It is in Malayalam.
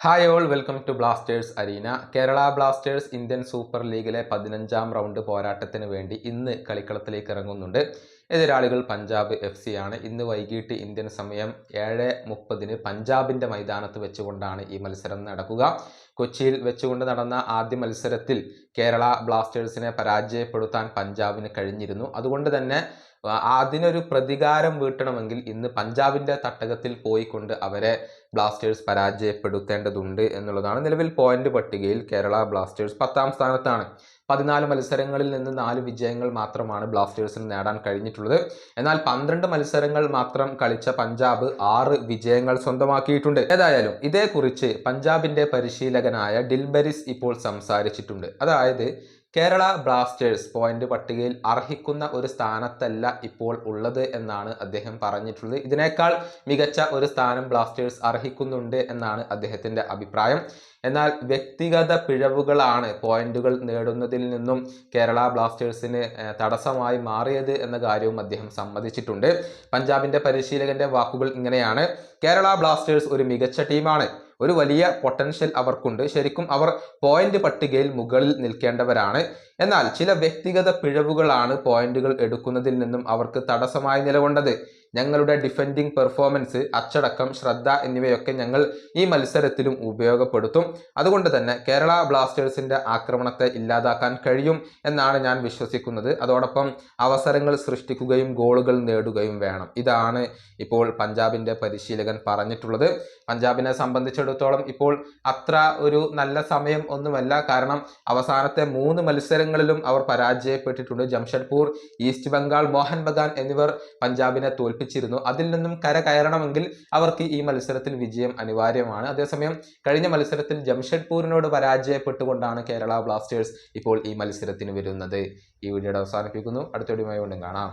Hi all welcome to Blasters arena Kerala Blasters Indian super ലീഗിലെ പതിനഞ്ചാം റൗണ്ട് പോരാട്ടത്തിന് വേണ്ടി ഇന്ന് കളിക്കളത്തിലേക്ക് ഇറങ്ങുന്നുണ്ട്. എതിരാളികൾ പഞ്ചാബ് എഫ് സി ആണ്. ഇന്ന് വൈകിട്ട് ഇന്ത്യൻ സമയം ഏഴ് മുപ്പതിന് പഞ്ചാബിന്റെ മൈതാനത്ത് വെച്ചുകൊണ്ടാണ് ഈ മത്സരം നടക്കുക. കൊച്ചിയിൽ വെച്ചുകൊണ്ട് നടന്ന ആദ്യ മത്സരത്തിൽ കേരള ബ്ലാസ്റ്റേഴ്സിനെ പരാജയപ്പെടുത്താൻ പഞ്ചാബിന് കഴിഞ്ഞിരുന്നു. അതുകൊണ്ട് തന്നെ അതിനൊരു പ്രതികാരം വീട്ടണമെങ്കിൽ ഇന്ന് പഞ്ചാബിന്റെ തട്ടകത്തിൽ പോയിക്കൊണ്ട് അവരെ ബ്ലാസ്റ്റേഴ്സ് പരാജയപ്പെടുത്തേണ്ടതുണ്ട് എന്നുള്ളതാണ് നിലവിൽ പോയിന്റ് പട്ടികയിൽ കേരള ബ്ലാസ്റ്റേഴ്സ് പത്താം സ്ഥാനത്താണ്. പതിനാല് മത്സരങ്ങളിൽ നിന്ന് നാല് വിജയങ്ങൾ മാത്രമാണ് ബ്ലാസ്റ്റേഴ്സിന് നേടാൻ കഴിഞ്ഞിട്ടുള്ളത്. എന്നാൽ പന്ത്രണ്ട് മത്സരങ്ങൾ മാത്രം കളിച്ച പഞ്ചാബ് ആറ് വിജയങ്ങൾ സ്വന്തമാക്കിയിട്ടുണ്ട്. ഏതായാലും ഇതേക്കുറിച്ച് പഞ്ചാബിന്റെ പരിശീലകനായ ഡിൽബരിസ് ഇപ്പോൾ സംസാരിച്ചിട്ടുണ്ട്. അതായത് കേരള ബ്ലാസ്റ്റേഴ്സ് പോയിന്റ് പട്ടികയിൽ അർഹിക്കുന്ന ഒരു സ്ഥാനത്തല്ല ഇപ്പോൾ ഉള്ളത് എന്നാണ് അദ്ദേഹം പറഞ്ഞിട്ടുള്ളത്. ഇതിനേക്കാൾ മികച്ച ഒരു സ്ഥാനം ബ്ലാസ്റ്റേഴ്സ് അർഹിക്കുന്നുണ്ട് എന്നാണ് അദ്ദേഹത്തിന്റെ അഭിപ്രായം. എന്നാൽ വ്യക്തിഗത പിഴവുകളാണ് പോയിന്റുകൾ നേടുന്നതിൽ നിന്നും കേരള ബ്ലാസ്റ്റേഴ്സിന് തടസ്സമായി മാറിയത് എന്ന കാര്യവും അദ്ദേഹം സമ്മതിച്ചിട്ടുണ്ട്. പഞ്ചാബിന്റെ പരിശീലകന്റെ വാക്കുകൾ ഇങ്ങനെയാണ്. കേരള ബ്ലാസ്റ്റേഴ്സ് ഒരു മികച്ച ടീമാണ്. ഒരു വലിയ പൊട്ടൻഷ്യൽ അവർക്കുണ്ട്. ശരിക്കും അവർ പോയിന്റ് പട്ടികയിൽ മുകളിൽ നിൽക്കേണ്ടവരാണ്. എന്നാൽ ചില വ്യക്തിഗത പിഴവുകളാണ് പോയിന്റുകൾ എടുക്കുന്നതിൽ നിന്നും അവർക്ക് തടസ്സമായി നിലകൊണ്ടത്. ഞങ്ങളുടെ ഡിഫൻഡിങ് പെർഫോമൻസ് അച്ചടക്കം ശ്രദ്ധ എന്നിവയൊക്കെ ഞങ്ങൾ ഈ മത്സരത്തിലും ഉപയോഗപ്പെടുത്തും. അതുകൊണ്ട് തന്നെ കേരള ബ്ലാസ്റ്റേഴ്സിന്റെ ആക്രമണത്തെ ഇല്ലാതാക്കാൻ കഴിയും എന്നാണ് ഞാൻ വിശ്വസിക്കുന്നത്. അതോടൊപ്പം അവസരങ്ങൾ സൃഷ്ടിക്കുകയും ഗോളുകൾ നേടുകയും വേണം. ഇതാണ് ഇപ്പോൾ പഞ്ചാബിന്റെ പരിശീലകൻ പറഞ്ഞിട്ടുള്ളത്. പഞ്ചാബിനെ സംബന്ധിച്ചിടത്തോളം ഇപ്പോൾ അത്ര ഒരു നല്ല സമയം ഒന്നുമല്ല. കാരണം അവസാനത്തെ മൂന്ന് മത്സരങ്ങളിലും അവർ പരാജയപ്പെട്ടിട്ടുണ്ട്. ജംഷഡ്പൂർ ഈസ്റ്റ് ബംഗാൾ മോഹൻ ബഗാൻ എന്നിവർ പഞ്ചാബിനെ തോൽപ്പിച്ചിരുന്നു. അതിൽ നിന്നും കര കയറണമെങ്കിൽ അവർക്ക് ഈ മത്സരത്തിൽ വിജയം അനിവാര്യമാണ്. അതേസമയം കഴിഞ്ഞ മത്സരത്തിൽ ജംഷഡ്പൂരിനോട് പരാജയപ്പെട്ടുകൊണ്ടാണ് കേരള ബ്ലാസ്റ്റേഴ്സ് ഇപ്പോൾ ഈ മത്സരത്തിന് വരുന്നത്. ഈ വീഡിയോയുടെ അവസാനിപ്പിക്കുന്നു. അടുത്ത വീഡിയോയുമായി വീണ്ടും കാണാം.